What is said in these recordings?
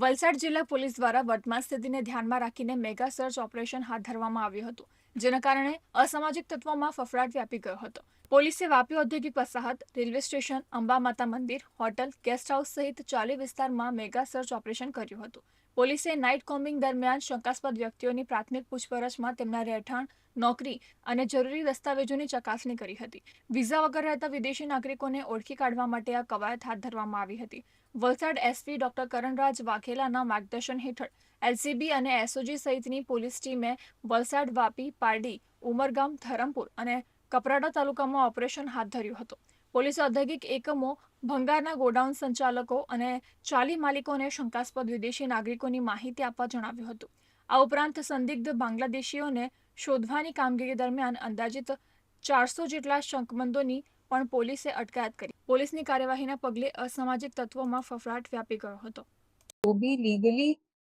વલસાડ જિલ્લા પોલીસ દ્વારા વર્તમાન સ્થિતિને ધ્યાનમાં રાખીને મેગા સર્ચ ઓપરેશન હાથ ધરવામાં આવ્યું હતું, જેના કારણે અસામાજિક તત્વોમાં ફફડાટ વ્યાપી ગયો હતો. પોલીસે વાપી ઔદ્યોગિક વસાહત, રેલવે સ્ટેશન અંબા માતા મંદિર, હોટલ, ગેસ્ટ હાઉસ સહિત ચાલી વિસ્તારમાં મેગા સર્ચ ઓપરેશન કર્યું હતું. પોલીસે નાઇટ કોમ્બિંગ દરમિયાન શંકાસ્પદ વ્યક્તિઓની પ્રાથમિક પૂછપરછમાં તેમના રહેઠાણ, નોકરી અને જરૂરી દસ્તાવેજોની ચકાસણી કરી હતી. વિઝા વગર રહેતા વિદેશી નાગરિકોને ઓળખી કાઢવા માટે આ કવાયત હાથ ધરવામાં આવી હતી. વલસાડ એસપી ડોક્ટર કરણરાજ વાઘેલાના માર્ગદર્શન હેઠળ એલસીબી અને એસઓજી સહિતની પોલીસ ટીમે વલસાડ, વાપી, પારડી, ઉમરગામ, ધરમપુર અને કપરાડા તાલુકામાં ઓપરેશન હાથ ધર્યું હતું. પોલીસે ઔદ્યોગિક એકમો ભંગારના ગોડાઉન સંચાલકો અને ચાલી માલિકોને શંકાસ્પદ વિદેશી નાગરિકોની માહિતી આપવા જણાવ્યું હતું આ ઉપરાંત સંદિગ્ધ બાંગ્લાદેશીઓને શોધવાની કામગીરી દરમિયાન અંદાજિત ચારસો જેટલા શંકમંદોની પણ પોલીસે અટકાયત કરી પોલીસની કાર્યવાહીના પગલે અસામાજિક તત્વોમાં ફફડાટ વ્યાપી ગયો હતો जो भी लीगली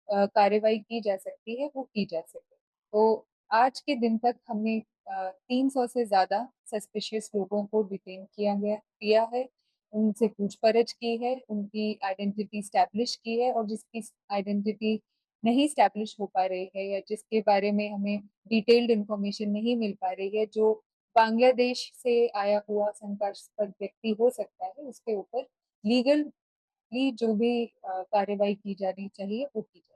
कार्रवाई की जा सकती है वो की जा सके तो आज के दिन तक हमने तीन सौ से ज़्यादा सस्पिशियस लोगों को डिटेन किया गया, किया है। उनसे पूछपरछ की है, उनकी आइडेंटिटी स्टैब्लिश की है और जिसकी आइडेंटिटी नहीं स्टैब्लिश हो पा रही है या जिसके बारे में हमें डिटेल्ड इंफॉर्मेशन नहीं मिल पा रही है, जो बांग्लादेश से आया हुआ शंकास्पद व्यक्ति हो सकता है, उसके ऊपर लीगल जो भी कार्रवाई की जानी चाहिए, वो की जाए।